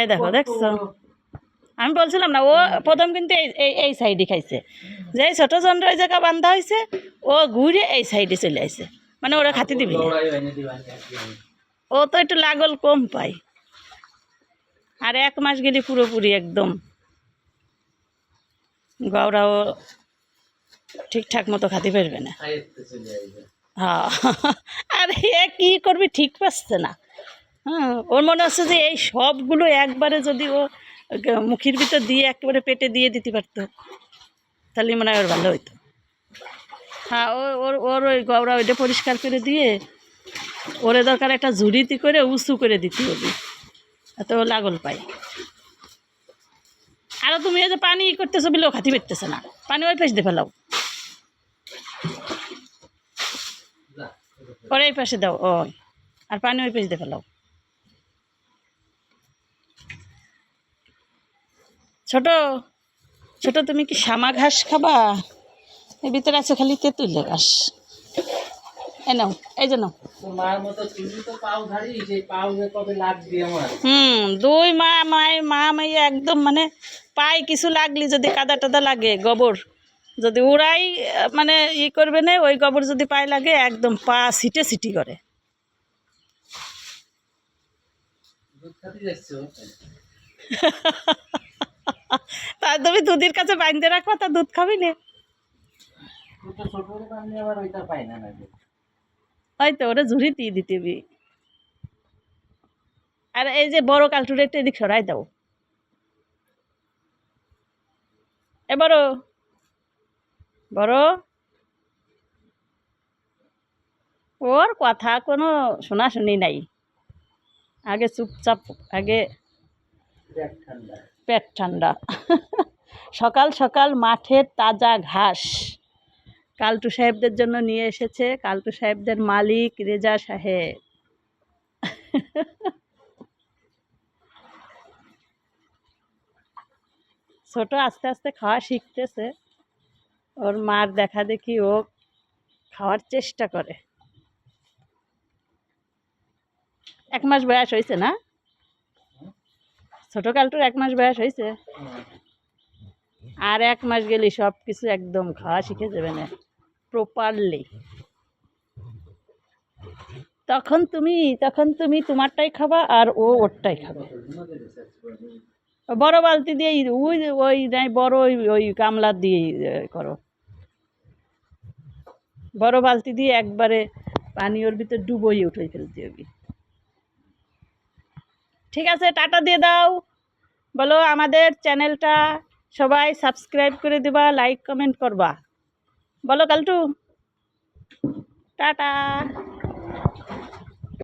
এই দেখো দেখছ? আমি বলছিলাম না ও প্রথম কিন্তু এই এই সাইডে খাইছে। যে ছোট চন্দ্র এই জায়গা বান্ধা হয়েছে ও ঘুরে এই সাইডে চলে আসছে মানে ওরা খাতে দিবি। ও তো একটু লাগল কম পায়। আর এক মাস গেলে পুরোপুরি একদম গওরাও ঠিকঠাক মতো খাতে পারবে না। হ্যাঁ। আর এ কী করবি ঠিক পাচ্ছে না। হ্যাঁ ওর মনে হচ্ছে যে এই সবগুলো একবারে যদি ও মুখের ভিতর দিয়ে একেবারে পেটে দিয়ে দিতে পারতো, তাহলে মনে হয় ওর ভালো হইতো। হ্যাঁ ও, ওর ওর ওই গওড়া ওইটা পরিষ্কার করে দিয়ে, ওরে দরকার একটা ঝুড়িতে করে উঁচু করে দিতে হবে, এত লাগল পাই আরও তুমি যে পানি করতেছো বলে ও খাতি পেরতেছে না, পানি ওই পাশ দিয়ে ফেলাও। ওর এই পাশে দাও, ওই, আর পানি ওই পাশ দিয়ে ফেলাও। ছোট ছোট তুমি কি শ্যামা ঘাস খাবা? এর ভিতরে আছে খালি তেঁতুলে ঘাস। এ নাও এই যে নাও। হুম দুই মা মায় মা মাইয়া একদম মানে পায়ে কিছু লাগলি যদি কাদা টাদা লাগে গোবর। যদি উড়াই মানে ই করবে না ওই গোবর যদি পায়ে লাগে একদম পা সিটে সিটি করে। দুধ খাতে যাচ্ছ? তাই তুমি দুধের কাছে বাইন্ধে রাখবা তা দুধ খাবি না। ওরা ঝুড়ি দিয়ে দিতে হবে। আর এই যে বড় কালটুরে একটু এদিক সরাই দাও। এ বড় বড়। ওর কথা কোনো শোনাশুনি নাই। আগে চুপচাপ আগে পেট ঠান্ডা। সকাল সকাল মাঠের তাজা ঘাস। কালটু সাহেবদের জন্য নিয়ে এসেছে। কালটু সাহেবদের মালিক রেজা সাহেব। ছোট আস্তে আস্তে খাওয়া শিখতেছে। ওর মার দেখা দেখি ও খাওয়ার চেষ্টা করে। এক মাস বয়স হয়েছে না? ছোট কালটুর এক মাস বয়স হয়েছে আর এক মাস গেলে সব কিছু একদম খাওয়া শিখে যাবে না প্রপারলি তখন তুমি তখন তুমি তোমারটাই খাবা আর ও ওরটাই খাবে। বড় বালতি দিয়ে ওই ওই নাই বড় ওই ওই গামলা দিয়ে করো। বড় বালতি দিয়ে একবারে পানি ওর ভিতর ডুবোই উঠে ফেলতে হবে। ঠিক আছে টাটা দিয়ে দাও। বলো আমাদের চ্যানেলটা সবাই সাবস্ক্রাইব করে দেবা লাইক কমেন্ট করবা। বলো কালটু। টাটা।